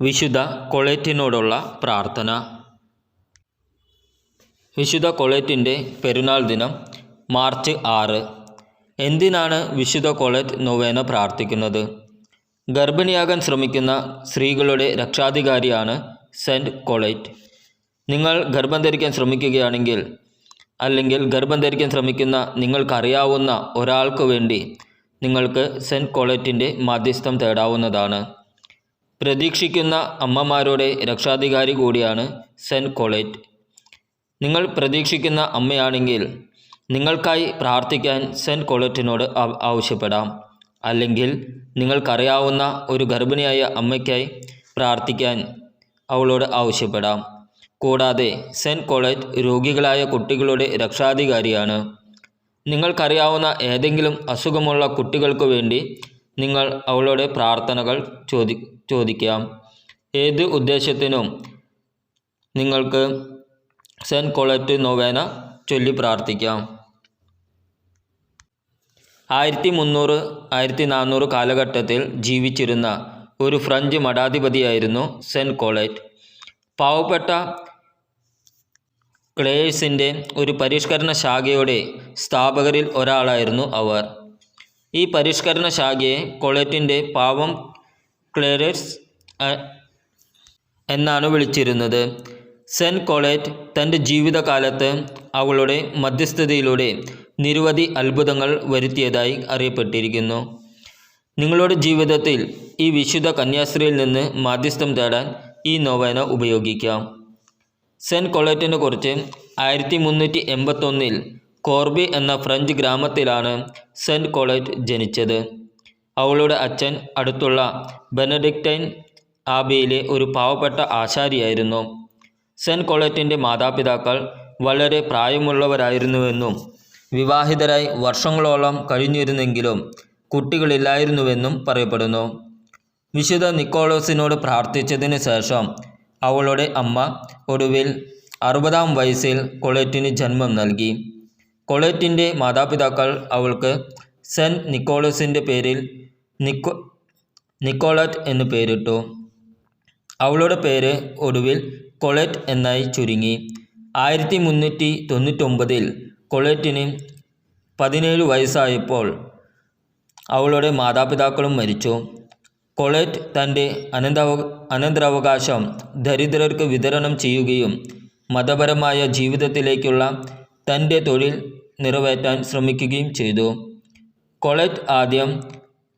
വിശുദ്ധ കൊളേറ്റിനോടുള്ള പ്രാർത്ഥന. വിശുദ്ധ കൊളേറ്റിന്റെ പെരുന്നാൾ ദിനം മാർച്ച് ആറ്. എന്തിനാണ് വിശുദ്ധ കൊളേറ്റ് നൊവേന പ്രാർത്ഥിക്കുന്നത്? ഗർഭിണിയാകാൻ ശ്രമിക്കുന്ന സ്ത്രീകളുടെ രക്ഷാധികാരിയാണ് സെന്റ് കൊളേറ്റ്. നിങ്ങൾ ഗർഭം ധരിക്കാൻ ശ്രമിക്കുകയാണെങ്കിൽ അല്ലെങ്കിൽ ഗർഭം ധരിക്കാൻ ശ്രമിക്കുന്ന നിങ്ങൾക്കറിയാവുന്ന ഒരാൾക്ക് വേണ്ടി നിങ്ങൾക്ക് സെന്റ് കൊളേറ്റിന്റെ മാധ്യസ്ഥം തേടാവുന്നതാണ്. പ്രതീക്ഷിക്കുന്ന അമ്മമാരുടെ രക്ഷാധികാരി കൂടിയാണ് സെന്റ് കൊളേറ്റ്. നിങ്ങൾ പ്രതീക്ഷിക്കുന്ന അമ്മയാണെങ്കിൽ നിങ്ങൾക്കായി പ്രാർത്ഥിക്കാൻ സെന്റ് കോളറ്റിനോട് ആവശ്യപ്പെടാം. അല്ലെങ്കിൽ നിങ്ങൾക്കറിയാവുന്ന ഒരു ഗർഭിണിയായ അമ്മയ്ക്കായി പ്രാർത്ഥിക്കാൻ അവളോട് ആവശ്യപ്പെടാം. കൂടാതെ സെന്റ് കോളേറ്റ് രോഗികളായ കുട്ടികളുടെ രക്ഷാധികാരിയാണ്. നിങ്ങൾക്കറിയാവുന്ന ഏതെങ്കിലും അസുഖമുള്ള കുട്ടികൾക്ക് വേണ്ടി നിങ്ങൾ അവളുടെ പ്രാർത്ഥനകൾ ചോദി ചോദിക്കാം. ഏത് ഉദ്ദേശത്തിനും നിങ്ങൾക്ക് സെൻ കൊളറ്റ് നൊവേന ചൊല്ലി പ്രാർത്ഥിക്കാം. ആയിരത്തി മുന്നൂറ് ആയിരത്തി നാനൂറ് കാലഘട്ടത്തിൽ ജീവിച്ചിരുന്ന ഒരു ഫ്രഞ്ച് മഠാധിപതിയായിരുന്നു സെൻ കോളേറ്റ്. പാവപ്പെട്ട ക്ലേഴ്സിന്റെ ഒരു പരിഷ്കരണ ശാഖയുടെ സ്ഥാപകരിൽ ഒരാളായിരുന്നു അവർ. ഈ പരിഷ്കരണ ശാഖയെ കൊളേറ്റിന്റെ പാവം ക്ലേറേഴ്സ് എന്നാണ് വിളിച്ചിരുന്നത്. സെന്റ് കൊളേറ്റ് തന്റെ ജീവിതകാലത്ത് അവളുടെ മധ്യസ്ഥതയിലൂടെ നിരവധി അത്ഭുതങ്ങൾ വരുത്തിയതായി അറിയപ്പെട്ടിരിക്കുന്നു. നിങ്ങളുടെ ജീവിതത്തിൽ ഈ വിശുദ്ധ കന്യാസ്ത്രീയിൽ നിന്ന് മാധ്യസ്ഥം തേടാൻ ഈ നോവേന ഉപയോഗിക്കാം. സെന്റ് കൊളേറ്റിനെ കുറിച്ച് ആയിരത്തി മുന്നൂറ്റി എൺപത്തൊന്നിൽ കോർബി എന്ന ഫ്രഞ്ച് ഗ്രാമത്തിലാണ് സെന്റ് കൊളേറ്റ് ജനിച്ചത്. അവളുടെ അച്ഛൻ അടുത്തുള്ള ബെനഡിക്റ്റൈൻ ആബിയിലെ ഒരു പാവപ്പെട്ട ആശാരിയായിരുന്നു. സെന്റ് കൊളേറ്റിന്റെ മാതാപിതാക്കൾ വളരെ പ്രായമുള്ളവരായിരുന്നുവെന്നും വിവാഹിതരായി വർഷങ്ങളോളം കഴിഞ്ഞിരുന്നെങ്കിലും കുട്ടികളില്ലായിരുന്നുവെന്നും പറയപ്പെടുന്നു. വിശുദ്ധ നിക്കോളോസിനോട് പ്രാർത്ഥിച്ചതിന് ശേഷം അവളുടെ അമ്മ ഒടുവിൽ അറുപതാം വയസ്സിൽ കൊളേറ്റിന് ജന്മം നൽകി. കൊളേറ്റിന്റെ മാതാപിതാക്കൾ അവൾക്ക് സെന്റ് നിക്കോളസിന്റെ പേരിൽ നിക്കോ നിക്കോളറ്റ് എന്ന് പേരിട്ടു. അവളുടെ പേര് ഒടുവിൽ കൊളറ്റ് എന്നായി ചുരുങ്ങി. ആയിരത്തി മുന്നൂറ്റി തൊണ്ണൂറ്റൊമ്പതിൽ കൊളറ്റിന് പതിനേഴ് വയസ്സായപ്പോൾ അവളുടെ മാതാപിതാക്കളും മരിച്ചു. കൊളറ്റ് തന്റെ അനന്തവ അനന്തരാവകാശം ദരിദ്രർക്ക് വിതരണം ചെയ്യുകയും മതപരമായ ജീവിതത്തിലേക്കുള്ള തന്റെ തൊഴിൽ നിറവേറ്റാൻ ശ്രമിക്കുകയും ചെയ്തു. കൊളറ്റ് ആദ്യം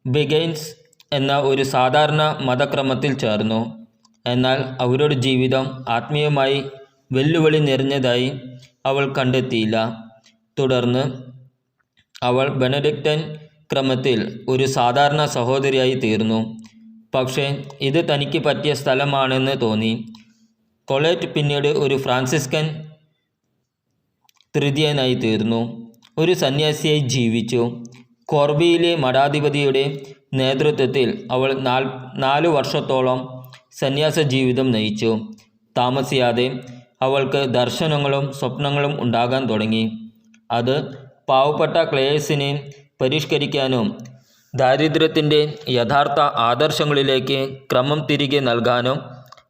ബിഗൈൻസ് എന്ന ഒരു സാധാരണ മതക്രമത്തിൽ ചേർന്നു. എന്നാൽ അവരുടെ ജീവിതം ആത്മീയമായി വെല്ലുവിളി നിറഞ്ഞതായി അവൾ കണ്ടെത്തിയില്ല. തുടർന്ന് അവൾ ബെനഡിക്റ്റൻ ക്രമത്തിൽ ഒരു സാധാരണ സഹോദരിയായി തീർന്നു. പക്ഷേ ഇത് തനിക്ക് പറ്റിയ സ്ഥലമാണെന്ന് തോന്നി. കൊളേറ്റ് പിന്നീട് ഒരു ഫ്രാൻസിസ്കൻ തൃതീയനായി തീർന്നു. ഒരു സന്യാസിയായി ജീവിച്ചു. കോർബിയിലെ മഠാധിപതിയുടെ നേതൃത്വത്തിൽ അവൾ നാൽ നാല് വർഷത്തോളം സന്യാസ ജീവിതം നയിച്ചു. താമസിയാതെ അവൾക്ക് ദർശനങ്ങളും സ്വപ്നങ്ങളും ഉണ്ടാകാൻ തുടങ്ങി. അത് പാവപ്പെട്ട ക്ലേസിനെ പരിഷ്കരിക്കാനും ദാരിദ്ര്യത്തിന്റെ യഥാർത്ഥ ആദർശങ്ങളിലേക്ക് ക്രമം തിരികെ നൽകാനും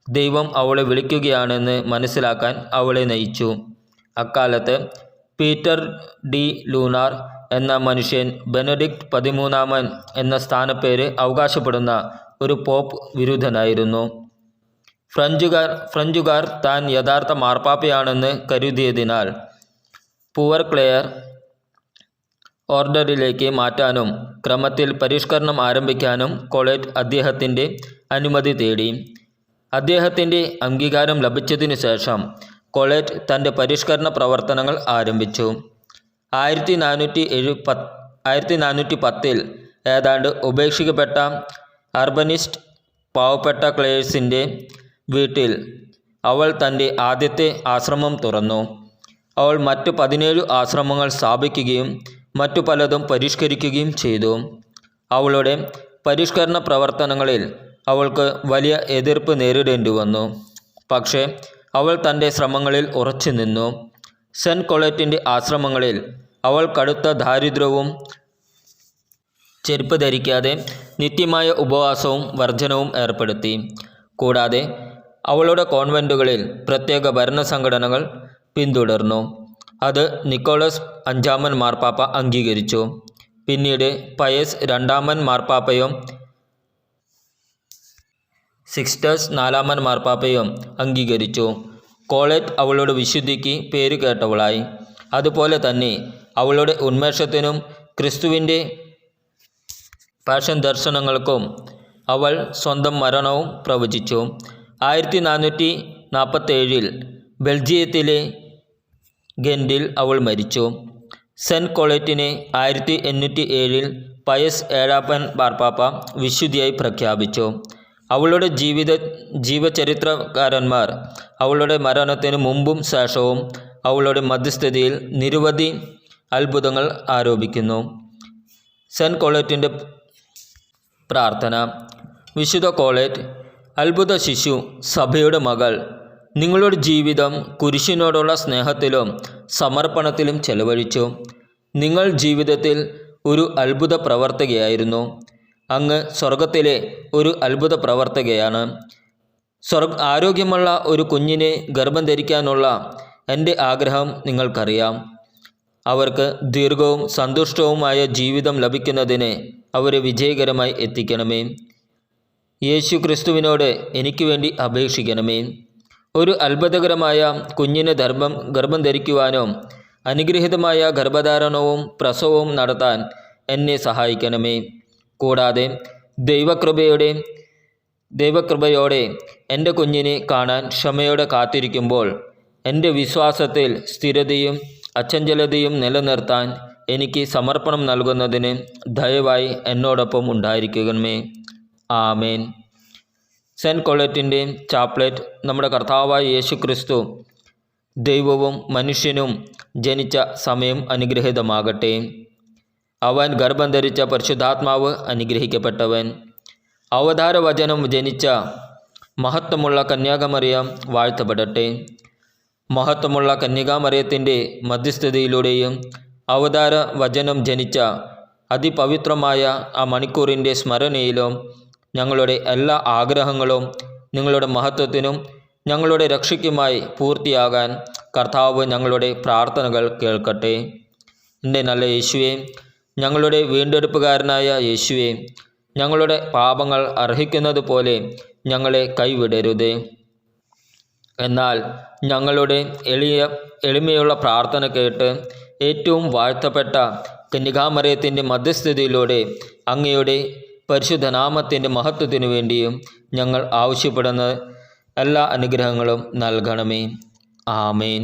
ദൈവം അവളെ വിളിക്കുകയാണെന്ന് മനസ്സിലാക്കാൻ അവളെ നയിച്ചു. അക്കാലത്ത് പീറ്റർ ഡി ലൂനാർ എന്ന മനുഷ്യൻ ബെനഡിക്ട് പതിമൂന്നാമൻ എന്ന സ്ഥാനപ്പേര് അവകാശപ്പെടുന്ന ഒരു പോപ്പ് വിരുദ്ധനായിരുന്നു. ഫ്രഞ്ചുകാർ ഫ്രഞ്ചുകാർ താൻ യഥാർത്ഥ മാർപ്പാപ്പയാണെന്ന് കരുതിയതിനാൽ പൂവർ ക്ലെയർ ഓർഡറിലേക്ക് മാറ്റാനും ക്രമത്തിൽ പരിഷ്കരണം ആരംഭിക്കാനും കൊളേറ്റ് അദ്ദേഹത്തിന്റെ അനുമതി തേടി. അദ്ദേഹത്തിന്റെ അംഗീകാരം ലഭിച്ചതിനു ശേഷം കൊളേറ്റ് തന്റെ പരിഷ്കരണ പ്രവർത്തനങ്ങൾ ആരംഭിച്ചു. ആയിരത്തി നാനൂറ്റി എഴു പത്ത് ആയിരത്തി നാനൂറ്റി പത്തിൽ ഏതാണ്ട് ഉപേക്ഷിക്കപ്പെട്ട അർബനിസ്റ്റ് പാവപ്പെട്ട ക്ലേഴ്സിന്റെ വീട്ടിൽ അവൾ തന്റെ ആദ്യത്തെ ആശ്രമം തുറന്നു. അവൾ മറ്റു പതിനേഴ് ആശ്രമങ്ങൾ സ്ഥാപിക്കുകയും മറ്റു പലതും പരിഷ്കരിക്കുകയും ചെയ്തു. അവളുടെ പരിഷ്കരണ പ്രവർത്തനങ്ങളിൽ അവൾക്ക് വലിയ എതിർപ്പ് നേരിടേണ്ടി വന്നു. പക്ഷേ അവൾ തന്റെ ശ്രമങ്ങളിൽ ഉറച്ചു നിന്നു. സെന്റ് കൊളറ്റിന്റെ ആശ്രമങ്ങളിൽ അവൾ കടുത്ത ദാരിദ്ര്യവും ചെരുപ്പ് ധരിക്കാതെ നിത്യമായ ഉപവാസവും വർജനവും ഏർപ്പെടുത്തി. കൂടാതെ അവളുടെ കോൺവെന്റുകളിൽ പ്രത്യേക ഭരണസംഘടനകൾ പിന്തുടർന്നു. അത് നിക്കോളസ് അഞ്ചാമൻ മാർപ്പാപ്പ അംഗീകരിച്ചു. പിന്നീട് പയസ് രണ്ടാമൻ മാർപ്പാപ്പയും സിക്സ്റ്റേഴ്സ് നാലാമൻ മാർപ്പാപ്പയും അംഗീകരിച്ചു. കോളറ്റ് അവളുടെ വിശുദ്ധിക്ക് പേര് കേട്ടവളായി. അതുപോലെ തന്നെ അവളുടെ ഉന്മേഷത്തിനും ക്രിസ്തുവിന്റെ പാഷൻ ദർശനങ്ങൾക്കും അവൾ സ്വന്തം മരണവും പ്രവചിച്ചു. ആയിരത്തി നാനൂറ്റി നാൽപ്പത്തേഴിൽ ബെൽജിയത്തിലെ ഗെൻഡിൽ അവൾ മരിച്ചു. സെന്റ് കോളറ്റിനെ ആയിരത്തി എണ്ണൂറ്റി ഏഴിൽ പയസ് ഏഴാപ്പൻ ബാർപ്പാപ്പ വിശുദ്ധിയായി പ്രഖ്യാപിച്ചു. അവളുടെ ജീവിത ജീവചരിത്രകാരന്മാർ അവളുടെ മരണത്തിന് മുമ്പും ശേഷവും അവളുടെ മധ്യസ്ഥതയിൽ നിരവധി അത്ഭുതങ്ങൾ ആരോപിക്കുന്നു. സെന്റ് കോളേറ്റിന്റെ പ്രാർത്ഥന. വിശുദ്ധ കോളേറ്റ് അത്ഭുത ശിശു സഭയുടെ മകൾ നിങ്ങളുടെ ജീവിതം കുരിശിനോടുള്ള സ്നേഹത്തിലും സമർപ്പണത്തിലും ചെലവഴിച്ചു. നിങ്ങൾ ജീവിതത്തിൽ ഒരു അത്ഭുത പ്രവർത്തകയായിരുന്നു. അങ്ങ് സ്വർഗത്തിലെ ഒരു അത്ഭുത പ്രവർത്തകയാണ്. സ്വർഗ് ആരോഗ്യമുള്ള ഒരു കുഞ്ഞിനെ ഗർഭം ധരിക്കാനുള്ള എന്റെ ആഗ്രഹം നിങ്ങൾക്കറിയാം. അവർക്ക് ദീർഘവും സന്തുഷ്ടവുമായ ജീവിതം ലഭിക്കുന്നതിന് അവരെ വിജയകരമായി എത്തിക്കണമേ. യേശു ക്രിസ്തുവിനോട് എനിക്ക് വേണ്ടി അപേക്ഷിക്കണമേ. ഒരു അത്ഭുതകരമായ കുഞ്ഞിനെ ധർമ്മം ഗർഭം ധരിക്കുവാനും അനുഗ്രഹീതമായ ഗർഭധാരണവും പ്രസവവും നടത്താൻ എന്നെ സഹായിക്കണമേ. കൂടാതെ ദൈവകൃപയുടെ ദൈവകൃപയോടെ എന്റെ കുഞ്ഞിനെ കാണാൻ ക്ഷമയോടെ കാത്തിരിക്കുമ്പോൾ എന്റെ വിശ്വാസത്തിൽ സ്ഥിരതയും അച്ചഞ്ചലതയും നിലനിർത്താൻ എനിക്ക് സമർപ്പണം നൽകുന്നതിന് ദയവായി എന്നോടൊപ്പം ഉണ്ടായിരിക്കണമേ. ആമേൻ. സെന്റ് കൊളറ്റിന്റെ ചാപ്ലേറ്റ് നമ്മുടെ കർത്താവായ യേശു ക്രിസ്തു ദൈവവും മനുഷ്യനും ജനിച്ച സമയം അനുഗ്രഹീതമാകട്ടെ. അവൻ ഗർഭം ധരിച്ച പരിശുദ്ധാത്മാവ് അനുഗ്രഹിക്കപ്പെട്ടവൻ. അവതാര വചനം ജനിച്ച മഹത്വമുള്ള കന്യാകുമറിയം വാഴ്ത്തപ്പെടട്ടെ. മഹത്വമുള്ള കന്യകാമറിയത്തിന്റെ മധ്യസ്ഥതയിലൂടെയും അവതാര വചനം ജനിച്ച അതിപവിത്രമായ ആ മണിക്കൂറിന്റെ സ്മരണയിലും ഞങ്ങളുടെ എല്ലാ ആഗ്രഹങ്ങളും നിങ്ങളുടെ മഹത്വത്തിനും ഞങ്ങളുടെ രക്ഷയ്ക്കുമായി പൂർത്തിയാകാൻ കർത്താവ് ഞങ്ങളുടെ പ്രാർത്ഥനകൾ കേൾക്കട്ടെ. എന്റെ നല്ല യേശുവെ ഞങ്ങളുടെ വീണ്ടെടുപ്പുകാരനായ യേശുവെ ഞങ്ങളുടെ പാപങ്ങൾ അർഹിക്കുന്നത് പോലെ ഞങ്ങളെ കൈവിടരുത്. എന്നാൽ ഞങ്ങളുടെ എളിയ എളിമയുള്ള പ്രാർത്ഥന കേട്ട് ഏറ്റവും വാഴ്ത്തപ്പെട്ട കന്യകാമറയത്തിന്റെ മധ്യസ്ഥിതിയിലൂടെ അങ്ങയുടെ പരിശുദ്ധനാമത്തിന്റെ മഹത്വത്തിനു വേണ്ടിയും ഞങ്ങൾ ആവശ്യപ്പെടുന്ന എല്ലാ അനുഗ്രഹങ്ങളും നൽകണമേ. ആമേൻ.